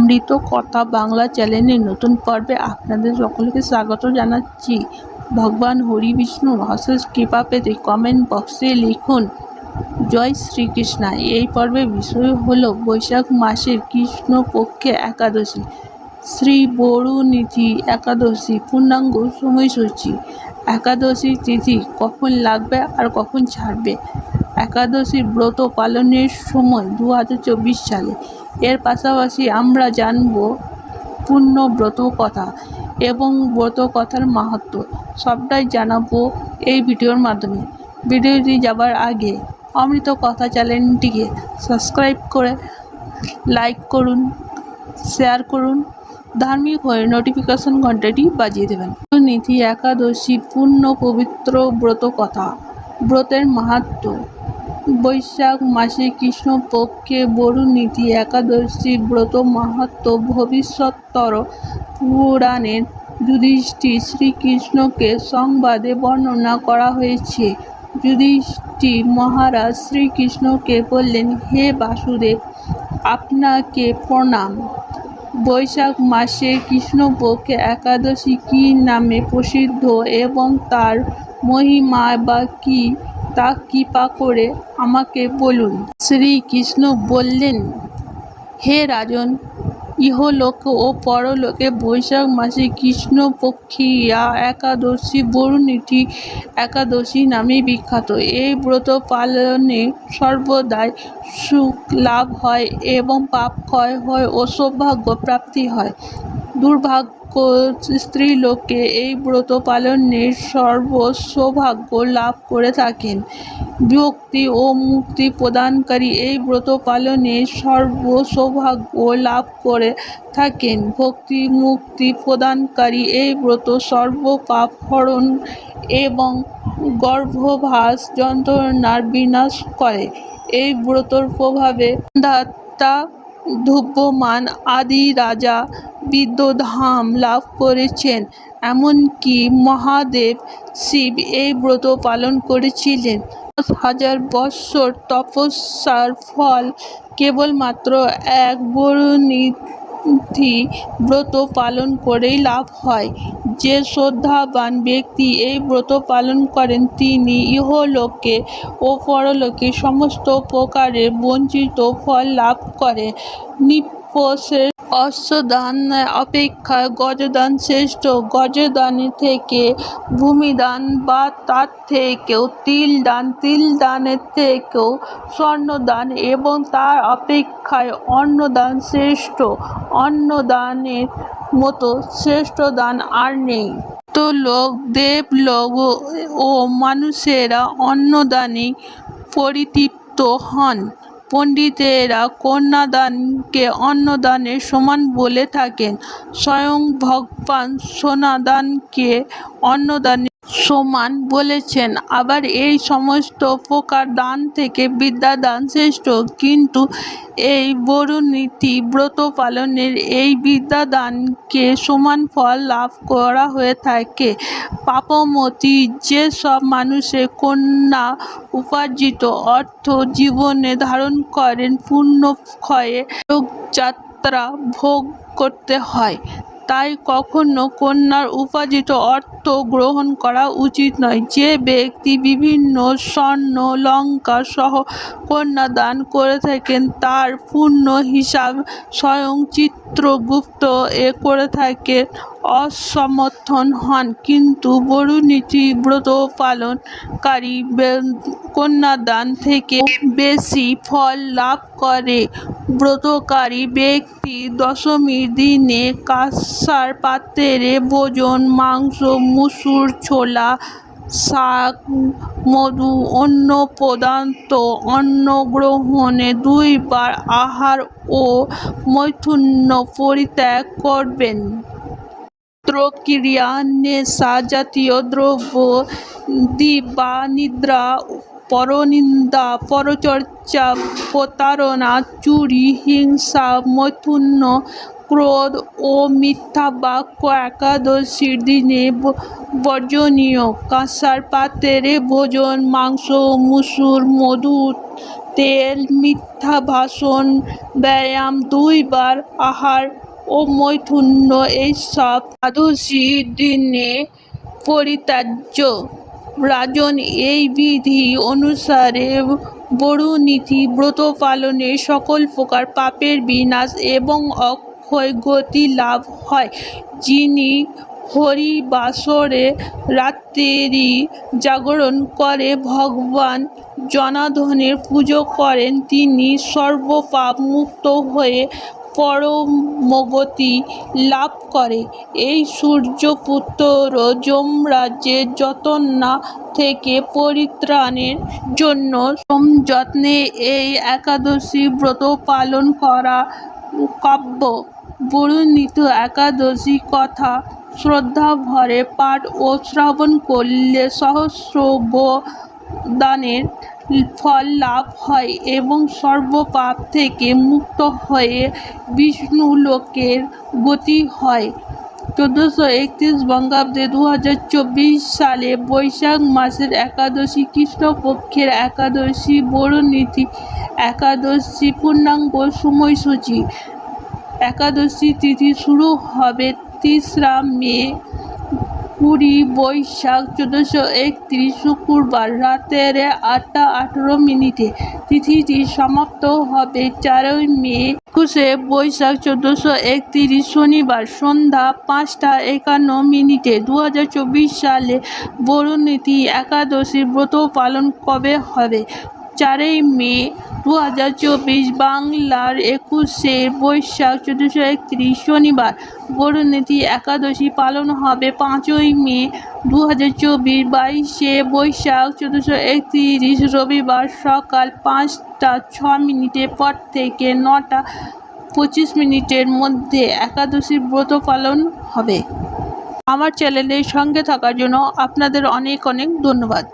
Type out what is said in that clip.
অমৃত কথা বাংলা চ্যানেলের নতুন পর্বে আপনাদের সকলকে স্বাগত জানাচ্ছি। ভগবান হরি বিষ্ণু অশেষ কৃপা পেতে কমেন্ট বক্সে লিখুন, জয় শ্রীকৃষ্ণ। এই পর্বের বিষয় হল বৈশাখ মাসের কৃষ্ণপক্ষে একাদশী। শ্রী বরুণীতি একাদশী, পূর্ণাঙ্গ সময়সূচি। একাদশী তিথি কখন লাগবে আর কখন ছাড়বে? একাদশীর ব্রত পালনের সময় দু হাজার চব্বিশ সালে। এর পাশাপাশি আমরা জানব পূর্ণ ব্রত কথা এবং ব্রত কথার মাহাত্ম্য সবটাই জানাব এই ভিডিওর মাধ্যমে। ভিডিওটি যাবার আগে অমৃত কথা চ্যানেলটিকে সাবস্ক্রাইব করে লাইক করুন, শেয়ার করুন, ধার্মিক হয়ে নোটিফিকেশন ঘন্টাটি বাজিয়ে দেবেন। নীতি একাদশী পূর্ণ পবিত্র ব্রত কথা। ব্রতের মাহাত্ম্য বৈশাখ মাসে কৃষ্ণপক্ষে বরুণীতি একাদশী ব্রত মাহাত্ম্য ভবিষ্যত্তর পুরাণের যুধিষ্ঠির শ্রীকৃষ্ণকে সংবাদে বর্ণনা করা হয়েছে। যুধিষ্ঠির মহারাজ শ্রীকৃষ্ণকে বললেন, হে বাসুদেব, আপনাকে প্রণাম। বৈশাখ মাসে কৃষ্ণপক্ষে একাদশী কী নামে প্রসিদ্ধ এবং তার মহিমা বা কি, তা কৃপা করে আমাকে বলুন। শ্রীকৃষ্ণ বললেন, হে রাজন ইহলোক ও পরলোকে বৈশাখ মাসে কৃষ্ণপক্ষিয়া একাদশী বরুণীটি একাদশী নামে বিখ্যাত। এই ব্রত পালনে সর্বদাই সুখ লাভ হয় এবং পাপ ক্ষয় হয় ও সৌভাগ্য প্রাপ্তি হয়। দুর্ভাগ্য স্ত্রীলোকে এই ব্রত পালনে সর্ব সৌভাগ্য লাভ করে থাকেন। বিভক্তি ও মুক্তি প্রদানকারী এই ব্রত পালনে সর্বসৌভাগ্য লাভ করে থাকেন। ভক্তি, মুক্তি প্রদানকারী এই ব্রত সর্বপাপ হরণ এবং গর্ভভাস যন্ত্রণার বিনাশ করে। এই ব্রতর প্রভাবে দাতা ধ্রুবমান আদি রাজা বিদ্যধাম লাভ করেছেন, এমনকি মহাদেব শিব এই ব্রত পালন করেছিলেন। হাজার বৎসর তপস্যার ফল কেবলমাত্র এক বরুণীতি ব্রত পালন করেই লাভ হয়। যে শ্রদ্ধাবান ব্যক্তি এই ব্রত পালন করেন, তিনি ইহলোকে ও পরলোকে সমস্ত প্রকারের বঞ্চিত ফল লাভ করে। নিপসের অশ্বদান অপেক্ষা গজদান শ্রেষ্ঠ। গজদানের থেকে ভূমিদান বা তার থেকেও তিল দান, তিল দানের থেকেও স্বর্ণদান এবং তার অপেক্ষায় অন্নদান শ্রেষ্ঠ। অন্নদানের মতো শ্রেষ্ঠ দান আর নেই। তো লোক দেবলোক ও মানুষেরা অন্নদানে পরিতৃপ্ত হন। পণ্ডিতেরা কন্যাদানকে অন্নদানের সমান বলে থাকেন। স্বয়ং ভগবান সোনাদানকে অন্নদানের সমান বলেছেন। আবার এই সমস্ত প্রকার দান থেকে বিদ্যা দান শ্রেষ্ঠ। কিন্তু এই বরুণীতি ব্রত পালনের এই বিদ্যা দানকে সমান ফল লাভ করা হয়ে থাকে। পাপমতী যেসব মানুষের কন্যা উপার্জিত অর্থ জীবনে ধারণ করেন, পূর্ণ ক্ষয়ে যোগযাত্রা ভোগ করতে হয়। তাই কখনো কন্যার উপার্জিত অর্থ গ্রহণ করা উচিত নয়। যে ব্যক্তি বিভিন্ন স্বর্ণ, লঙ্কা সহ কন্যা দান করে থাকেন, তার পূর্ণ হিসাব স্বয়ং চিত্রগুপ্ত এ করে থাকে, অসমর্থন হন। কিন্তু বরুণীতি ব্রত পালনকারী কন্যাদান থেকে বেশি ফল লাভ করে। ব্রতকারী ব্যক্তি দশমীর দিনে কাঁসার পাত্রে ভোজন, মাংস, মুসুর, ছোলা শাক মধু অন্য পদার্থ অন্ন গ্রহণে দুইবার আহার ও মৈথুন্য পরিত্যাগ করবেন। ত্রক্রিয়া নেশা জাতীয় দ্রব্য দিবানিদ্রা পরনিন্দা, পরচর্চা, প্রতারণা, চুরি, হিংসা মৈথুন্য ক্রোধ ও মিথ্যা বাক্য একাদশীর দিনে বর্জনীয়। কাঁসার পাত্রে ভোজন, মাংস, মুসুর, মধু, তেল, মিথ্যা ভাষণ, ব্যায়াম, দুইবার আহার ও মৈথুন্য এইসব একাদশীর দিনে পরিত্যাজ্য। রাজন এই বিধি অনুসারে বরুণীতি ব্রত পালনে সকল প্রকার পাপের বিনাশ এবং অক্ষয় গতি লাভ হয়। যিনি হরিবাসরে রাত্রি জাগরণ করে, ভগবান জনার্দনের পুজো করেন, তিনি সর্বপাপ মুক্ত হয়ে পরমগতি লাভ করে। এই সূর্যপুত্র যমরাজ্যের যতনা থেকে পরিত্রাণের জন্য যত্নে এই একাদশী ব্রত পালন করা কাব্য। বর্ণিত একাদশী কথা শ্রদ্ধা ভরে পাঠ ও শ্রবণ করলে সহস্র দানের ফল লাভ হয় এবং সর্বপাপ থেকে মুক্ত হয়ে বিষ্ণু লোকের গতি হয়। চোদ্দোশো একত্রিশ বঙ্গাব্দে দু হাজার চব্বিশ সালে বৈশাখ মাসের একাদশী কৃষ্ণপক্ষের একাদশী বড়নীতি একাদশী, পূর্ণাঙ্গ সময়সূচি একাদশী তিথি শুরু হবে তিসরা মে, কুড়ি বৈশাখ, চোদ্দোশো একত্রিশ শুক্রবার রাতের আটটা আঠেরো মিনিটে তিথিটি সমাপ্ত হবে চারই মে, একুশে বৈশাখ, চোদ্দোশো একত্রিশ শনিবার সন্ধ্যা পাঁচটা একান্ন মিনিটে দু হাজার চব্বিশ সালে বরুণীতি একাদশী ব্রত পালন কবে হবে? চারই মে দু হাজার চব্বিশ, বাংলার একুশে বৈশাখ, চোদ্দোশো একত্রিশ শনিবার। বরুণীতি একাদশী পালন হবে পাঁচই মে দু হাজার চব্বিশ, বাইশে বৈশাখ, চোদ্দোশো একত্রিশ রবিবার সকাল পাঁচটা ছ মিনিটের পর থেকে নটা পঁচিশ মিনিটের মধ্যে একাদশী ব্রত পালন হবে। আমার চ্যানেলের সঙ্গে থাকার জন্য আপনাদের অনেক অনেক ধন্যবাদ।